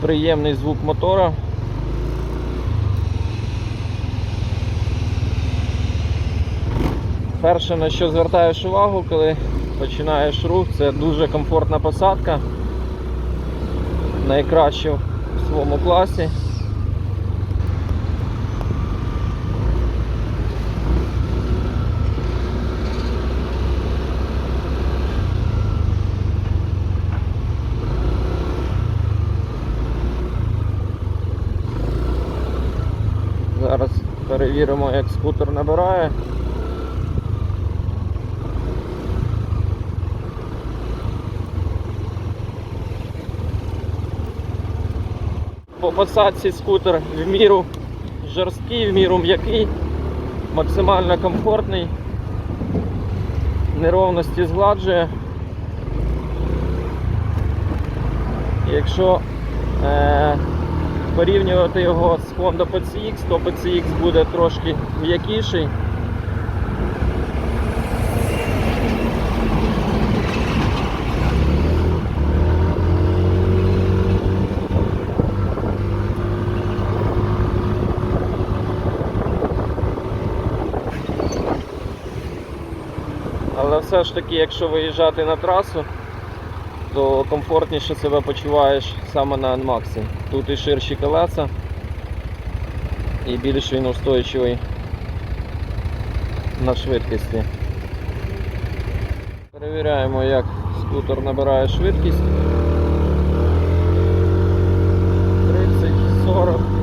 приємний звук мотора. Перше, на що звертаєш увагу, коли починаєш рух, це дуже комфортна посадка. Найкраща в своєму класі. Зараз перевіримо, як скутер набирає. По посадці скутер в міру жорсткий, в міру м'який, максимально комфортний, неровності згладжує. Якщо е, порівнювати його з Honda PCX, то PCX буде трошки м'якіший. Але все ж таки, якщо виїжджати на трасу, то комфортніше себе почуваєш саме на NMAX. Тут і ширші колеса, і більш він устойчивий на швидкості. Перевіряємо, як скутер набирає швидкість. 30, 40.